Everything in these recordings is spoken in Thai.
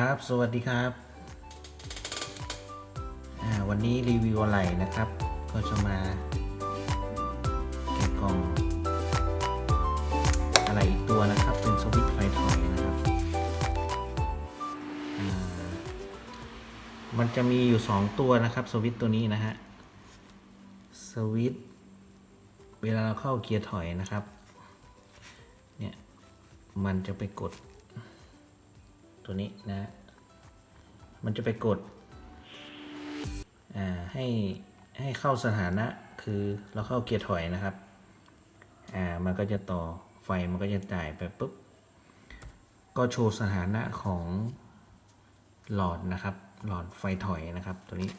ครับ สวัสดีครับ วันนี้รีวิวอะไรนะครับ ก็จะมาแกะกล่อง อะไรอีกตัวนะครับ เป็นสวิตช์ไฟถอยนะครับ มันจะมีอยู่ 2 ตัวนะครับสวิตช์ตัวนี้นะฮะ สวิต์เวลาเราเข้าเกียร์ถอยนะครับ เนี่ย มันจะไปกด ตัวนี้นะ มันจะไปกดอ่าให้ให้เข้าสถานะคือเราเข้าเกียร์ถอยนะครับอ่ามันก็จะต่อไฟมันก็จะจ่ายไปปุ๊บก็โชว์สถานะของหลอดนะครับ หลอดไฟถอยนะครับ ตัวนี้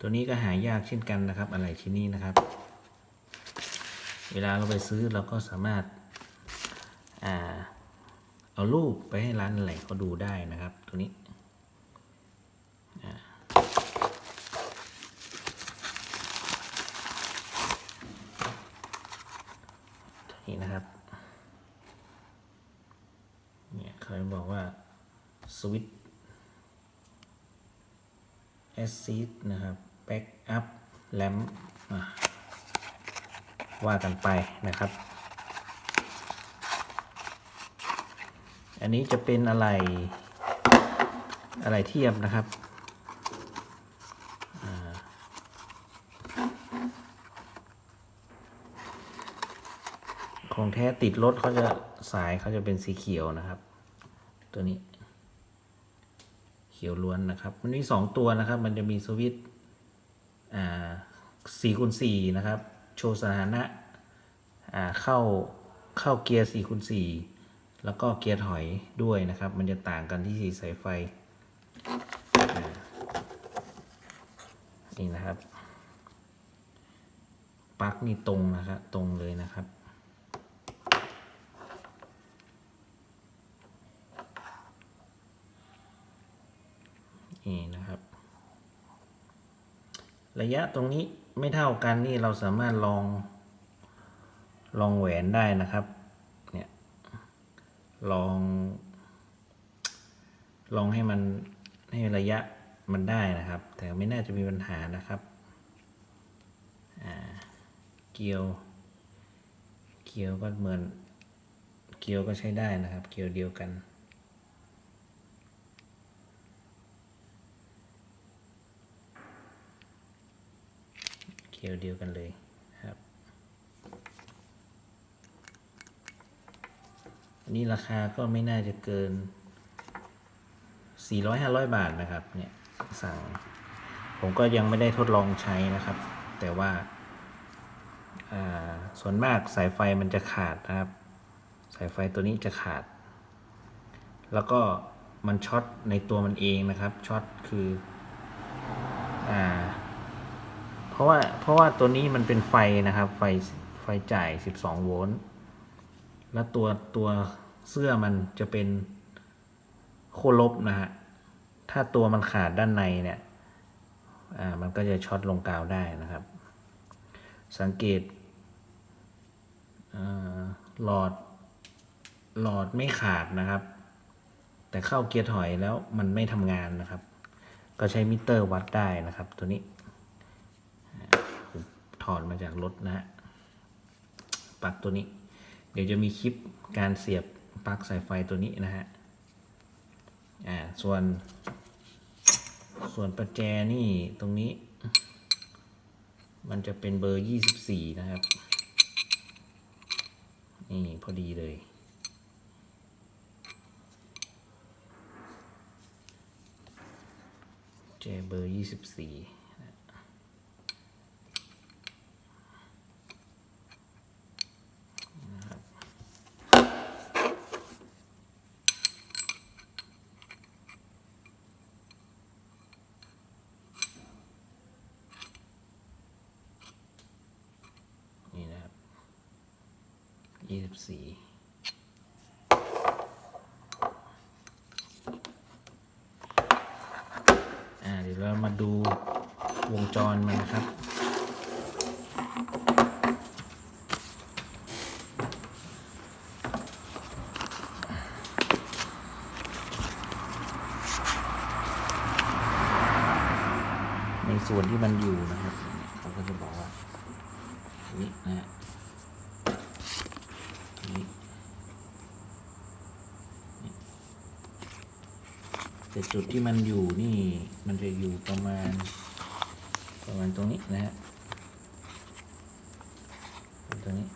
ตัวนี้ก็หายากเช่นกันนะครับ อะไรชิ้นนี้นะครับ เวลาเราไปซื้อเราก็สามารถอ่า เอารูปไปให้ร้านอะไรเขาดูได้นะครับ ตัวนี้ตัวนี้นะครับ เนี่ยเขาบอกว่าสวิตแอสซิดนะครับแบ็กอัพแลมว่ากันไปนะครับ อันนี้จะเป็นอะไร อะไรเทียบนะครับอของแท้ติดรถเขาจะสายเขาจะเป็นสีเขียวนะครับ ตัวนี้ เขียวล้วนนะครับ มันมีสองตัวนะครับ มันจะมีสวิตช์อ่าสี่คูณสี่นะครับ โชว์สถานะ อ่าเข้าเข้าเกียร์4คูณ4 แล้วก็เกียร์ถอยด้วยนะครับ มันจะต่างกันที่สีสายไฟนี่นะครับปลั๊กนี่ตรงนะครับตรงเลยนะครับ นี่นะครับ ระยะตรงนี้ไม่เท่ากันนี่เราสามารถลองลองแหวนได้นะครับ ลอง ลองให้มันให้ระยะมันได้นะครับ แต่ไม่น่าจะมีปัญหานะครับเกียว เกียวก็เหมือน เกียวก็ใช้ได้นะครับ เกียวเดียวกันเกียวเดียวกันเลยครับ อั นี้ราคาก็ไม่น่าจะเกิน 400-500 บาทนะครับ เนี่ยสั่ง ผมก็ยังไม่ได้ทดลองใช้นะครับ แต่ว่าอ่า ส่วนมากสายไฟมันจะขาดนะครับ สายไฟตัวนี้จะขาด แล้วก็มันช็อตในตัวมันเองนะครับ ช็อตคืออ่าเพราะว่าเพราะว่าตัวนี้มันเป็นไฟนะครับ ไฟไฟจ่าย 12 โวลต์ แล้วตัวตัว เสื้อมันจะเป็นโคลบนะฮะ ถ้าตัวมันขาดด้านในเนี่ยอ่ามันก็จะช็อตลงกาวได้นะครับ สังเกตหลอดหลอดไม่ขาดนะครับ แต่เข้าเกียร์ถอยแล้วมันไม่ทำงานนะครับ ก็ใช้มิเตอร์วัดได้นะครับตัวนี้ถอดมาจากรถนะฮะปลั๊กตัวนี้ เดี๋ยวจะมีคลิปการเสียบ ปลั๊กสายไฟตัวนี้นะฮะอ่าส่วน ส่วนประแจนี่ตรงนี้ มันจะเป็นเบอร์ยี่สิบสี่นะครับ นี่พอดีเลยแจเบอร์ยี่สิบสี่นี่ ยี่สิเดี๋ยวเรามาดูวงจรมันนะครับ ในส่วนที่มันอยู่นะครั แต่จุดที่มันอยู่นี่มันจะอยู่ประมาณ ประมาณตรงนี้นะฮะตรงนี้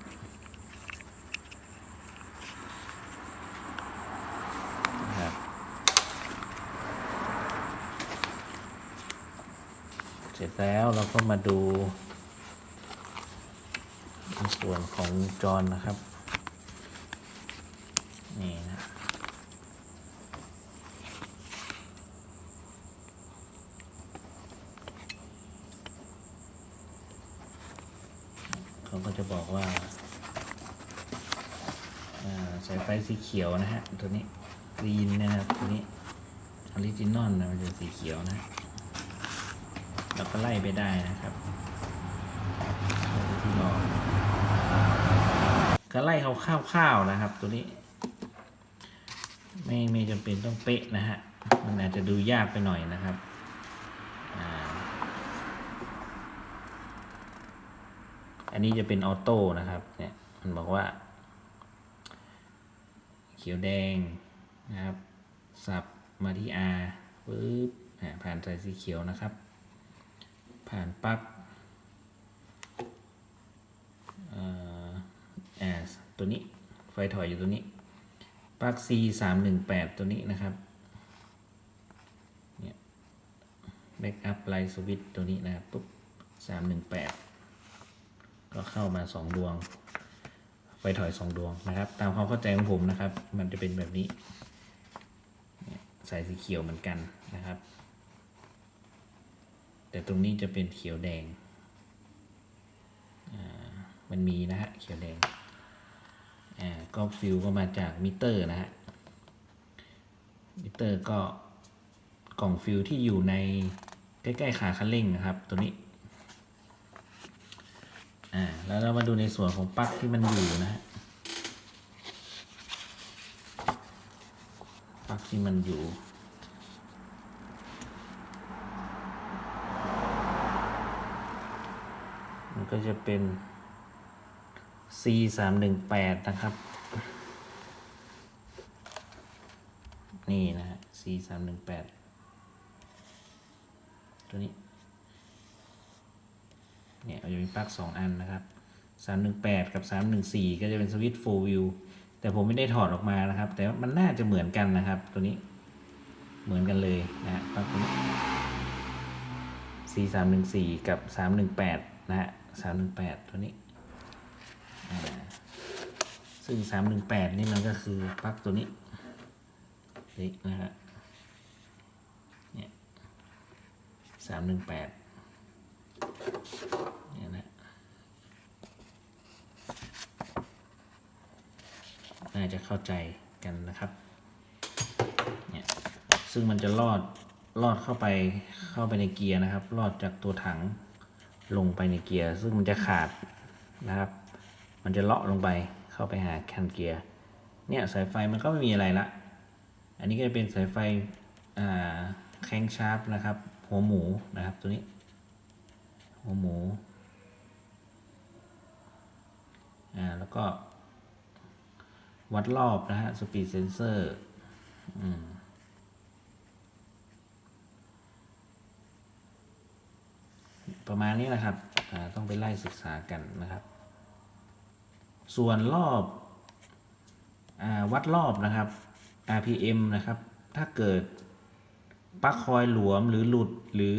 นะครับเสร็จแล้วเราก็มาดูในส่วนของวงจรนะครับ นี่นะ เขาก็จะบอกว่าอ่าสายไฟสี เขียวนะฮะตัวนี้กรีนนะครับตัวนี้ออริจินอลนะมันจะสีเขียวนะเราก็ไล่ไปได้นะครับที่บอก็ไล่เขาข้าวๆนะครับ ตัวนี้ ไม่ไม่จำเป็นต้องเป๊ะนะฮะมันอาจจะดูยากไปหน่อยนะครับอันนี้จะเป็นออโต้นะครับ เนี่ย มันบอกว่า เขียวแดงนะครับ สับมาที่ R ปึ๊บผ่านสายสีเขียวนะครับ ผ่านปลั๊กเอ่ออ่าตัวนี้ไฟถอยอยู่ตัวนี้ปลั๊ก C สามหนึ่งแปดตัวนี้นะครับเนี่ยแบ็กอัพไลท์สวิตตัวนี้นะครับปุ๊บสามหนึ่งแปดก็เข้ามาสองดวง ไฟถอยสองดวงนะครับ ตามความเข้าใจของผมนะครับ มันจะเป็นแบบนี้สายสีเขียวเหมือนกันนะครับ แต่ตรงนี้จะเป็นเขียวแดงอ่ามันมีนะฮะเขียวแดงอ่าก็ฟิลก็มาจากมิเตอร์นะฮะมิเตอร์ก็กล่องฟิลที่อยู่ในใกล้ ๆ ขาคันเร่งนะครับ ตัวนี้ อ่าแล้วเรามาดูในส่วนของปลั๊กที่มันอยู่นะฮะปลั๊กที่มันอยู่มันก็จะเป็น C สามหนึ่งแปดนะครับ นี่นะฮะ C สามหนึ่งแปดตัวนี้ เนี่ยจะมีปลั๊กสองอันนะครับสามหนึ่งแปดกับสามหนึ่งสี่ก็จะเป็นสวิตช์ full view แต่ผมไม่ได้ถอดออกมานะครับ แต่ว่ามันน่าจะเหมือนกันนะครับ ตัวนี้เหมือนกันเลยนะปลั๊กตัวนี้ C สามหนึ่งสี่กับสามหนึ่งแปดนะฮะสามหนึ่งแปดตัวนี้ ซึ่งสามหนึ่งแปดนี่มันก็คือปลั๊กตัวนี้นี่นะฮะเนี่ยสามหนึ่งแปดเนี่ยนะ น่าจะเข้าใจกันนะครับเนี่ยซึ่งมันจะลอดลอดเข้าไปเข้าไปในเกียร์นะครับ ลอดจากตัวถังลงไปในเกียร์ ซึ่งมันจะขาดนะครับ มันจะเลาะลงไปเข้าไปหาแคนเกียร์เนี่ยสายไฟมันก็ไม่มีอะไรละ อันนี้ก็จะเป็นสายไฟอ่าแข้งชาร์ปนะครับ หัวหมูนะครับตัวนี้ หัวหมูอ่าแล้วก็ วัดรอบนะฮะสปีดเซนเซอร์ประมาณนี้นะครับ ต้องไปไล่ศึกษากันนะครับ ส่วนรอบอวัดรอบนะครับ RPM นะครับ ถ้าเกิดปลั๊กคอยหลวมหรือหลุดหรือ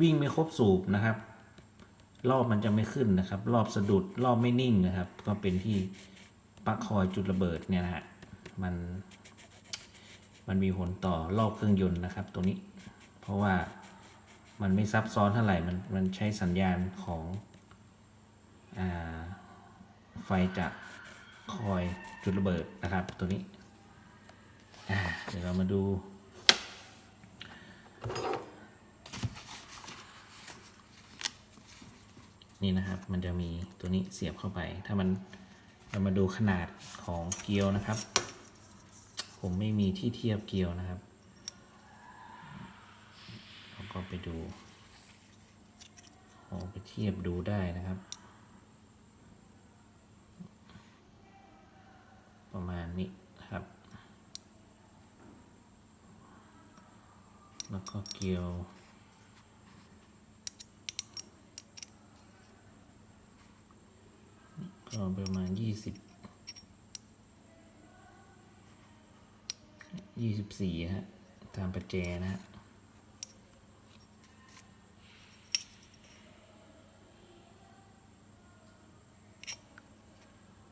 วิ่งไม่ครบสูบนะครับ รอบมันจะไม่ขึ้นนะครับ รอบสะดุดรอบไม่นิ่งนะครับ ก็เป็นที่ ปลั๊กคอยจุดระเบิดเนี่ยนะฮะมันมันมีผลต่อรอบเครื่องยนต์นะครับ ตัวนี้ เพราะว่ามันไม่ซับซ้อนเท่าไหร่มันมันใช้สัญญาณของอไฟจากคอยจุดระเบิดนะครับ ตัวนี้เดี๋ยวเรามาดูนี่นะครับ มันจะมีตัวนี้เสียบเข้าไป ถ้ามัน เรามาดูขนาดของเกลียวนะครับ ผมไม่มีที่เทียบเกลียวนะครับเราก็ไปดูเอาไปเทียบดูได้นะครับ ประมาณนี้นครับ แล้วก็เกลียว ก็ประมาณยี่สิบยี่สิบสี่ฮะ ตามประแจนะฮะ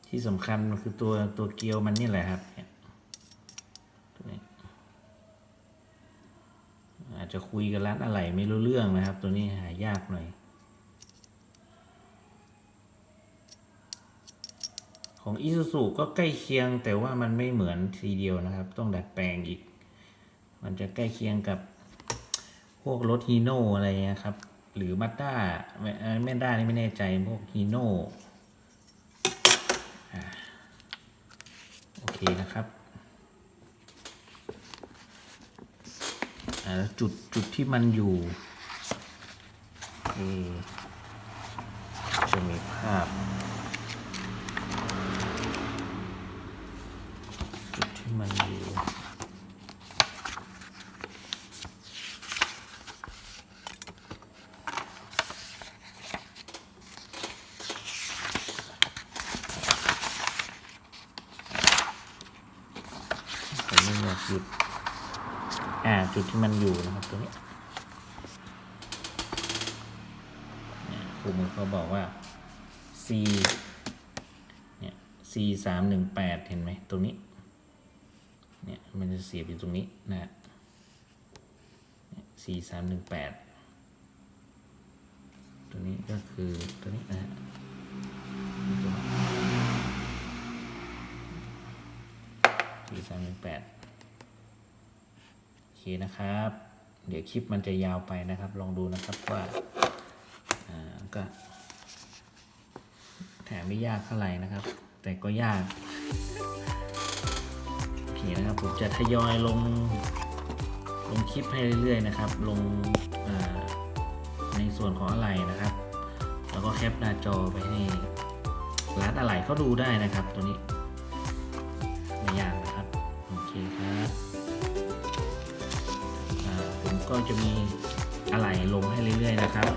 ที่สำคัญมันคือตัวตัวเกลียวมันนี่แหละครับเนี่ยอาจจะคุยกับร้านอะไหล่ไม่รู้เรื่องนะครับ ตัวนี้หายากหน่อย ของ i s u z u ก็ใกล้เคียงแต่ว่ามันไม่เหมือนทีเดียวนะครับ ต้องดัดแปลงอีก มันจะใกล้เคียงกับพวกรถฮีโน่อะไรเงี้ยครับ หรือมัตด้าไม่ด้านี่ไม่แน่ใจพวกฮีโน่โอเคนะครับอ่าจุดจุดที่มันอยู่จะมีภาพ จุดที่มันอยู่ผมไม่อยากหยุด อ่าจุดที่มันอยู่นะครับตัวนี้ครูมือเขาบอกว่า C เนี่ย C สามหนึ่งแปดเห็นไหมตรงนี้ เนี่ยมันจะเสียบอยู่ตรงนี้นะฮะสี่สามหนึ่งแปดตัวนี้ก็คือตัวนี้นะฮะสี่สามหนึ่งแปด นะครับ เดี๋ยวคลิปมันจะยาวไปนะครับ ลองดูนะครับว่าอ่าก็แถมไม่ยากเท่าไหร่นะครับ แต่ก็ยากโอเคนะครับผมจะทยอยลงลงคลิปให้เรื่อยๆนะครับ ลงในส่วนของอะไรนะครับ แล้วก็แคปหน้าจอไปให้ร้านอะไหล่เขาดูได้นะครับตัวนี้ไม่ยากนะครับ โอเคครับ ก็จะมีอะไหล่ลงให้เรื่อยๆนะครับ